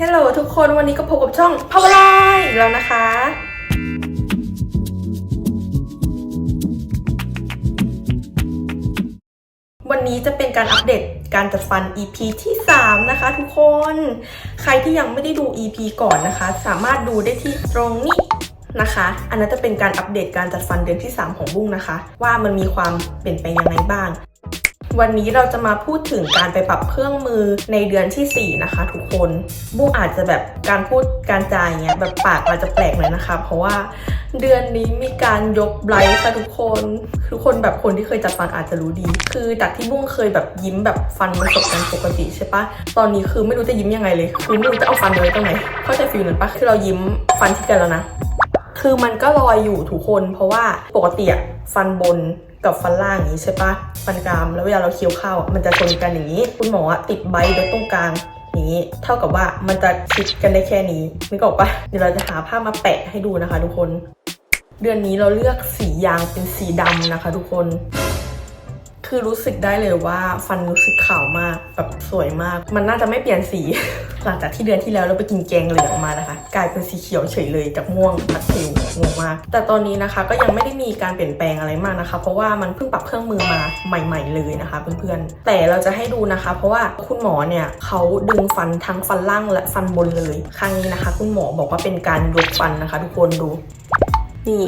ฮัลโหลทุกคนวันนี้ก็พบกับช่อง Power Line อีกแล้วนะคะ วันนี้จะเป็นการอัปเดตการจัดฟัน EP ที่ 3 นะคะทุกคน ใครที่ยังไม่ได้ดู EP ก่อนนะคะ สามารถดูได้ที่ตรงนี้นะคะ อันนั้นจะเป็นการอัปเดตการจัดฟันเดือนที่ 3 ของบุ้งนะคะ ว่ามันมีความเปลี่ยนแปลงยังไงบ้าง วันนี้เราจะมาพูดถึงการไปปรับเครื่องมือในเดือนทีสี่4 นะคะ ทุกคนบุ้งอาจจะแบบการพูดการจ่างเงี้ยแบบปากอาจจะแปลกหน่อยนะคะ เพราะว่าเดือนนี้มีการยกไบรท์ค่ะทุกคน ทุกคนแบบคนที่เคยจัดฟันอาจจะรู้ดี คือจากที่บุ้งเคยแบบยิ้มแบบฟันมันสบกันปกติใช่ปะตอนนี้คือไม่รู้จะยิ้มยังไงเลยคือไม่รู้จะเอาฟันไว้ตรงไหนเข้าใจฟีลนั้นปะคือเรายิ้มฟันที่กันแล้วนะคือมันก็ลอยอยู่ทุกคน เพราะว่าปกติอะฟันบน กับฟันล่างอย่างนี้ใช่ปะฟันกรามแล้วเวลาเราเคี้ยวข้าวมันจะชนกันอย่างนี้ คุณหมออะติดใบไว้ตรงกลางอย่างนี้เท่ากับว่ามันจะชิดกันได้แค่นี้นึกออกปะเดี๋ยวเราจะหาผ้ามาแปะให้ดูนะคะ ทุกคน เดือนนี้เราเลือกสียางเป็นสีดำนะคะ ทุกคน คือรู้สึกได้เลยว่าฟันรู้สึกขาวมากแบบสวยมาก มันน่าจะไม่เปลี่ยนสี หลังจากที่เดือนที่แล้วเราไปกินแกงเหลืองมานะคะ กลายเป็นสีเขียวเฉยเลยจากม่วงพัดเทลงงมาก แต่ตอนนี้นะคะก็ยังไม่ได้มีการเปลี่ยนแปลงอะไรมากนะคะ เพราะว่ามันเพิ่งปรับเครื่องมือมาใหม่ ๆ เลยนะคะเพื่อนๆแต่เราจะให้ดูนะคะ เพราะว่าคุณหมอเนี่ยเขาดึงฟันทั้งฟันล่างและฟันบนเลย ครั้งนี้นะคะ คุณหมอบอกว่าเป็นการยกฟันนะคะ ทุกคนดูนี่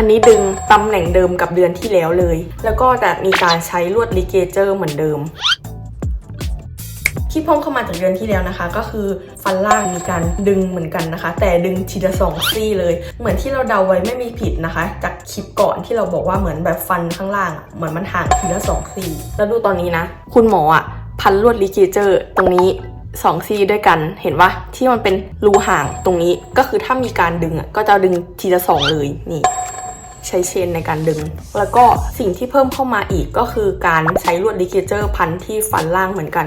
อันนี้ดึงตำแหน่งเดิมกับเดือนที่แล้วเลย แล้วก็จะมีการใช้ลวดลิเกเจอร์เหมือนเดิม ที่เพิ่มเข้ามาจากเดือนที่แล้วนะคะ ก็คือฟันล่างมีการดึงเหมือนกันนะคะ แต่ดึงทีละสองซี่เลย เหมือนที่เราเดาไว้ไม่มีผิดนะคะ จากคลิปก่อนที่เราบอกว่าเหมือนแบบฟันข้างล่างอะเหมือนมันห่างทีละสองซี่แล้วดูตอนนี้นะ คุณหมออะพันลวดลิเกเจอร์ตรงนี้สองซี่ด้วยกันเห็นปะที่มันเป็นรูห่างตรงนี้ก็คือถ้ามีการดึงอะก็จะดึงทีละสองเลยนี่ ใช้เชนในการดึง แล้วก็สิ่งที่เพิ่มเข้ามาอีกก็คือการใช้ลวดลิเกเจอร์พันที่ฟันล่างเหมือนกัน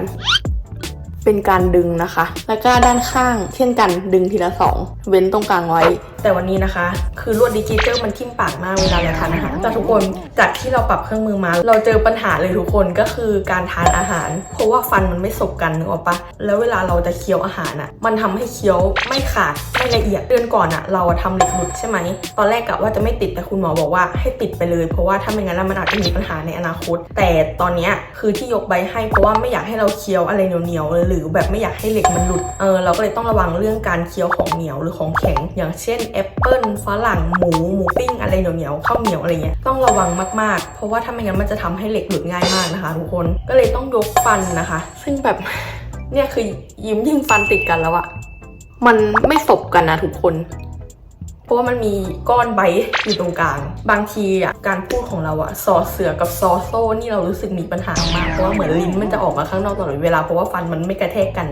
เป็นการดึงนะคะ แล้วก็ด้านข้างเช่นกันดึงทีละสองเว้นตรงกลางไว้ แต่วันนี้นะคะ คือลวดดิจิเจอร์มันทิ่มปากมากเวลาเราทานอาหารแต่ทุกคนจากที่เราปรับเครื่องมือมา เราเจอปัญหาเลยทุกคนก็คือการทานอาหาร เพราะว่าฟันมันไม่สบกันนึกออกปะแล้วเวลาเราจะเคี้ยวอาหารอะมันทำให้เคี้ยวไม่ขาดไม่ละเอียดเดือนก่อนอะ เราทำเหล็กหลุดใช่ไหมตอนแรกกะว่าจะไม่ติดแต่คุณหมอบอกว่าให้ติดไปเลย เพราะว่าถ้าไม่งั้นแล้วมันอาจจะมีปัญหาในอนาคต แต่ตอนนี้คือที่ยกใบให้เพราะว่าไม่อยากให้เราเคี้ยวอะไรเหนียวๆเลยหรือแบบไม่อยากให้เหล็กมันหลุด เออเราก็เลยต้องระวังเรื่องการเคี้ยวของเหนียวหรือของแข็ง อย่างเช่นแอปเปิลฝรั่งหมูหมูปิ้งอะไรเหนียวๆข้าวเหนียวอะไรเงี้ยต้องระวังมากๆ เพราะว่าถ้าไม่งั้นมันจะทำให้เหล็กหลุดง่ายมากนะคะทุกคนก็เลยต้องยกฟันนะคะ ซึ่งแบบเนี่ยคือยิ้มยิ่งฟันติดกันแล้วอะมันไม่สบกันนะทุกคน ราะว่ามันมีก้อนใบอยู่ตรงกลาง บางทีอะการพูดของเราอะซอเสือกับซอโซ่นี่เรารู้สึกมีปัญหามากเพราะว่าเหมือนลิ้นมันจะออกมาข้างนอกตลอดเวลาเพราะว่าฟันมันไม่กระแทกกัน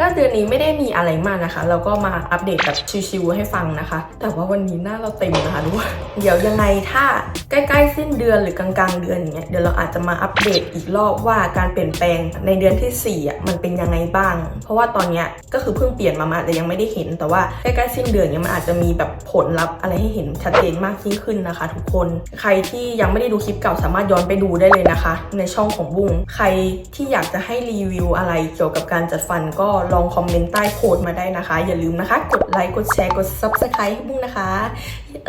ก็เดือนนี้ไม่ได้มีอะไรมากนะคะ เราก็มาอัปเดตแบบชิวๆให้ฟังนะคะ แต่ว่าวันนี้หน้าเราเต็มนะคะทุกคนเดี๋ยวยังไงถ้าใกล้ๆสิ้นเดือนหรือกลางๆเดือนอย่างเงี้ยเดี๋ยวเราอาจจะมาอัปเดตอีกรอบว่าการเปลี่ยนแปลงในเดือนที่สี่อะมันเป็นยังไงบ้าง เพราะว่าตอนเนี้ยก็คือเพิ่งเปลี่ยนมามาแต่ยังไม่ได้เห็น แต่ว่าใกล้ๆสิ้นเดือนเนี้ยมันอาจจะมีแบบผลลัพธ์อะไรให้เห็นชัดเจนมากยิ่งขึ้นนะคะ ทุกคนใครที่ยังไม่ได้ดูคลิปเก่าสามารถย้อนไปดูได้เลยนะคะ ในช่องของบุ้งใครที่อยากจะให้รีวิวอะไรเกี่ยวกับการจัดฟันก็ลองคอมเมนต์ใต้โพสต์มาได้นะคะ อย่าลืมนะคะ กดไลค์กดแชร์กด subscribe ให้บุ้งนะคะ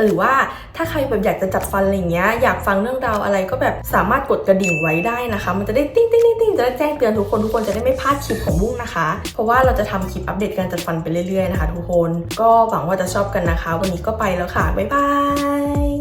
หรือว่าถ้าใครแบบอยากจะจัดฟันอะไรเงี้ยอยากฟังเรื่องราวอะไรก็แบบสามารถกดกระดิ่งไว้ได้นะคะ มันจะได้ติ้งติ้งติ้งติ้งจะได้แจ้งเตือนทุกคนทุกคนจะได้ไม่พลาดคลิปของบุ้งนะคะ เพราะว่าเราจะทำคลิปอัปเดตการจัดฟันไปเรื่อยๆนะคะ ทุกคนก็หวังว่าจะชอบกันนะคะ วันนี้ก็ไปแล้วค่ะบ๊ายบาย